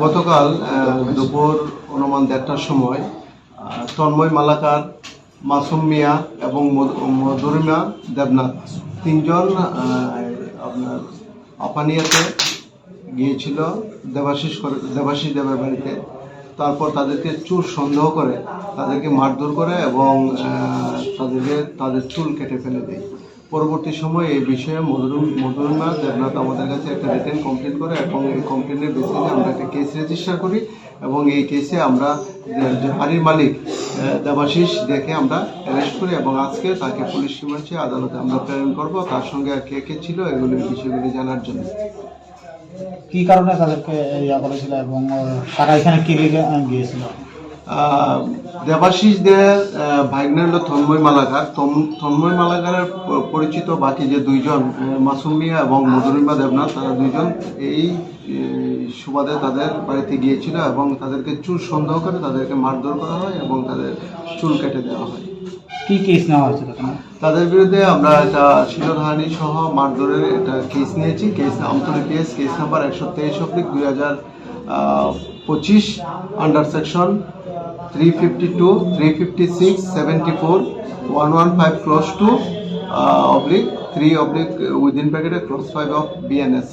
গতকাল দুপুর অনুমান দেড়টার সময় তন্ময় মালাকার, মাসুম মিয়া এবং মধু- মধুরিমা দেবনাথ তিনজন আপনার আপানিয়াতে গিয়েছিল, দেবাশিস করে- দেবাশিস দেবের বাড়িতে। তারপর তাদেরকে চুল সন্দেহ করে, তাদেরকে মারধর করে এবং তাদেরকে, তাদের চুল কেটে ফেলে দেয়। পরবর্তী সময়ে এই বিষয়ে মধুরম মধুরিমা দেবনাথ আমাদের কাছে একটা রিটেন কমপ্লেন করে এবং এই কমপ্লেনের বেসিসে আমরা একটা কেস রেজিস্টার করি এবং এই কেসে আমরা যে মালিক দেবাশিস দেখে আমরা অ্যারেস্ট করি এবং আজকে তাকে পুলিশ রিমান্ডে আদালতে আমরা প্রেরণ করব। তার সঙ্গে আর কে কে ছিল এগুলির বিষয়গুলি জানার জন্য। কি কারণে তাদেরকে ইয়া করেছিল এবং তারা এখানে কি গিয়েছিল? আহ, দেবাশিস দের আহ, ভাগ্নে হলো তন্ময় মালাকার। তন্ময় মালাকারের পরিচিত বাকি যে দুইজন আহ, মাসুম মিয়া এবং মধুরিমা দেবনাথ তারা দুইজন এই সুবাদে তাদের বাড়িতে গিয়েছিল এবং তাদেরকে চুল সন্দেহ করে তাদেরকে মারধর করা হয় এবং তাদের চুল কেটে দেওয়া হয়। কি কেস নেওয়া হয়েছিল তাদের বিরুদ্ধে আমরা একটা শিলধারণী সহ মারধরের একটা কেস নিয়েছি। Case Amtali case case number একশো তেইশ অব্লিক দুই হাজার পঁচিশ under section three fifty two three fifty six seventy four one one five cross two oblique three oblique within প্যাকেটে ক্রস ফাইভ অফ বিএনএস